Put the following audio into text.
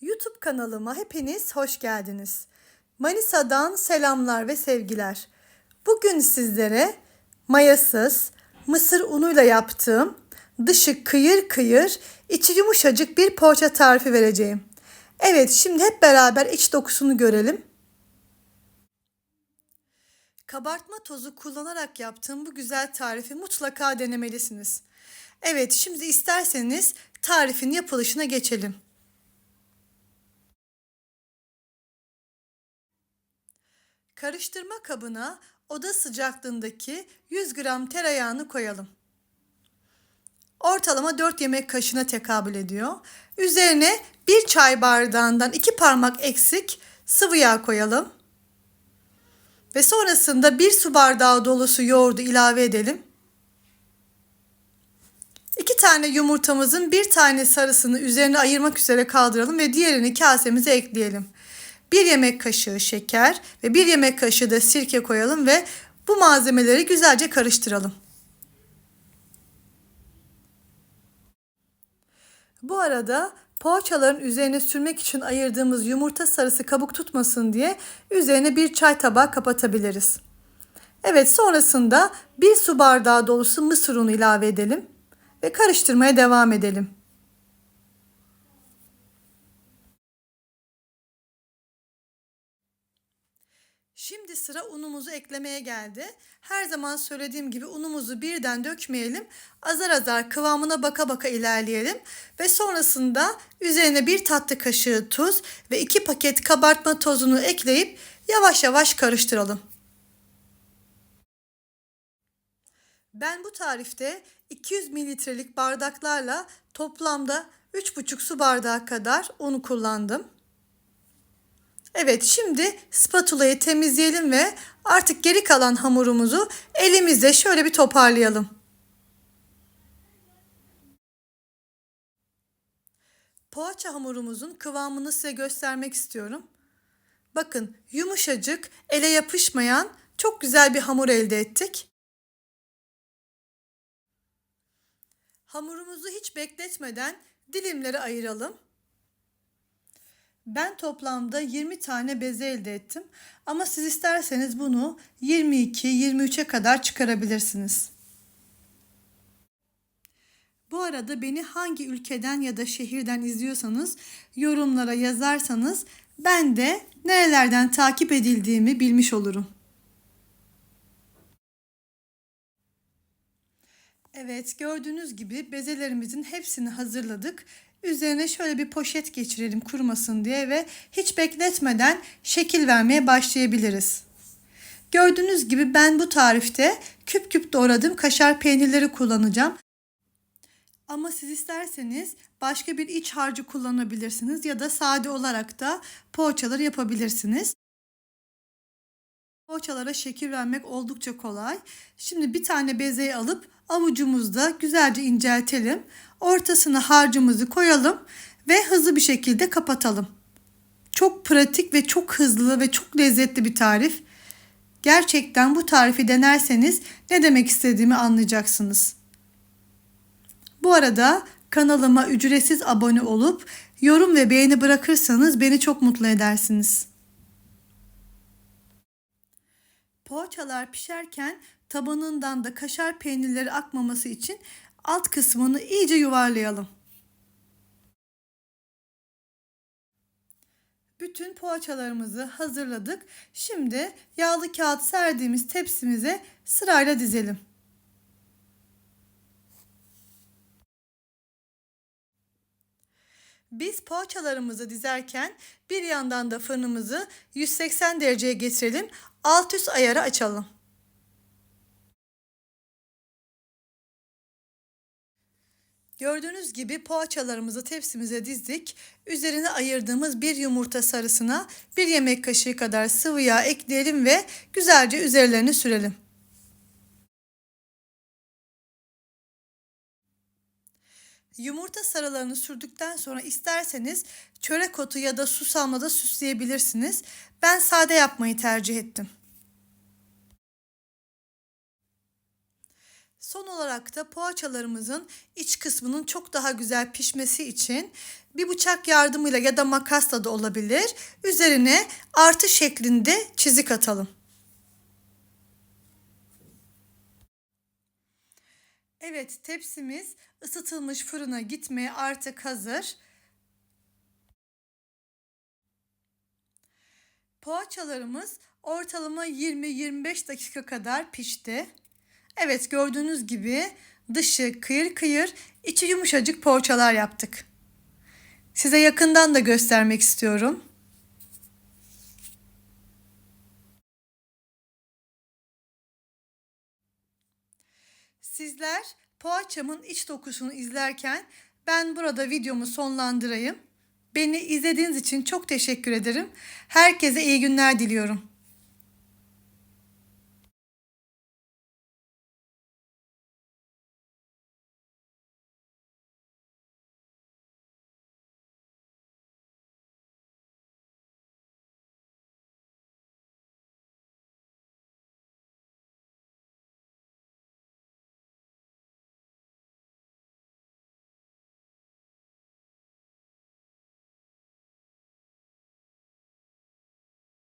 YouTube kanalıma hepiniz hoş geldiniz. Manisa'dan selamlar ve sevgiler. Bugün sizlere mayasız mısır unuyla yaptığım dışı kıyır kıyır, içi yumuşacık bir poğaça tarifi vereceğim. Evet, şimdi hep beraber iç dokusunu görelim. Kabartma tozu kullanarak yaptığım bu güzel tarifi mutlaka denemelisiniz. Evet, şimdi isterseniz tarifin yapılışına geçelim. Karıştırma kabına oda sıcaklığındaki 100 gram tereyağını koyalım. Ortalama 4 yemek kaşığına tekabül ediyor. Üzerine 1 çay bardağından 2 parmak eksik sıvı yağ koyalım. Ve sonrasında 1 su bardağı dolusu yoğurdu ilave edelim. 2 tane yumurtamızın bir tane sarısını üzerine ayırmak üzere kaldıralım ve diğerini kasemize ekleyelim. 1 yemek kaşığı şeker ve 1 yemek kaşığı da sirke koyalım ve bu malzemeleri güzelce karıştıralım. Bu arada poğaçaların üzerine sürmek için ayırdığımız yumurta sarısı kabuk tutmasın diye üzerine bir çay tabağı kapatabiliriz. Evet sonrasında bir su bardağı dolusu mısır unu ilave edelim ve karıştırmaya devam edelim. Şimdi sıra unumuzu eklemeye geldi. Her zaman söylediğim gibi unumuzu birden dökmeyelim. Azar azar kıvamına baka baka ilerleyelim. Ve sonrasında üzerine bir tatlı kaşığı tuz ve iki paket kabartma tozunu ekleyip yavaş yavaş karıştıralım. Ben bu tarifte 200 mililitrelik bardaklarla toplamda 3,5 su bardağı kadar un kullandım. Evet şimdi spatulayı temizleyelim ve artık geri kalan hamurumuzu elimizle şöyle bir toparlayalım. Poğaça hamurumuzun kıvamını size göstermek istiyorum. Bakın yumuşacık, ele yapışmayan çok güzel bir hamur elde ettik. Hamurumuzu hiç bekletmeden dilimlere ayıralım. Ben toplamda 20 tane beze elde ettim. Ama siz isterseniz bunu 22-23'e kadar çıkarabilirsiniz. Bu arada beni hangi ülkeden ya da şehirden izliyorsanız yorumlara yazarsanız ben de nerelerden takip edildiğimi bilmiş olurum. Evet gördüğünüz gibi bezelerimizin hepsini hazırladık. Üzerine şöyle bir poşet geçirelim kurumasın diye ve hiç bekletmeden şekil vermeye başlayabiliriz. Gördüğünüz gibi ben bu tarifte küp küp doğradığım kaşar peynirleri kullanacağım. Ama siz isterseniz başka bir iç harcı kullanabilirsiniz ya da sade olarak da poğaçaları yapabilirsiniz. Poğaçalara şekil vermek oldukça kolay. Şimdi bir tane bezeyi alıp avucumuzda güzelce inceltelim. Ortasına harcımızı koyalım ve hızlı bir şekilde kapatalım. Çok pratik ve çok hızlı ve çok lezzetli bir tarif. Gerçekten bu tarifi denerseniz ne demek istediğimi anlayacaksınız. Bu arada kanalıma ücretsiz abone olup yorum ve beğeni bırakırsanız beni çok mutlu edersiniz. Poğaçalar pişerken tabanından da kaşar peynirleri akmaması için alt kısmını iyice yuvarlayalım. Bütün poğaçalarımızı hazırladık. Şimdi yağlı kağıt serdiğimiz tepsimize sırayla dizelim. Biz poğaçalarımızı dizerken bir yandan da fırınımızı 180 dereceye getirelim. Alt üst ayarı açalım. Gördüğünüz gibi poğaçalarımızı tepsimize dizdik. Üzerine ayırdığımız bir yumurta sarısına bir yemek kaşığı kadar sıvı yağ ekleyelim ve güzelce üzerlerini sürelim. Yumurta sarılarını sürdükten sonra isterseniz çörek otu ya da susamla da süsleyebilirsiniz. Ben sade yapmayı tercih ettim. Son olarak da poğaçalarımızın iç kısmının çok daha güzel pişmesi için Bir bıçak yardımıyla ya da makasla da olabilir. Üzerine artı şeklinde çizik atalım. Evet tepsimiz ısıtılmış fırına gitmeye artık hazır. Poğaçalarımız ortalama 20-25 dakika kadar pişti. Evet gördüğünüz gibi dışı kıyır kıyır, içi yumuşacık poğaçalar yaptık. Size yakından da göstermek istiyorum. Sizler poğaçamın iç dokusunu izlerken ben burada videomu sonlandırayım. Beni izlediğiniz için çok teşekkür ederim. Herkese iyi günler diliyorum.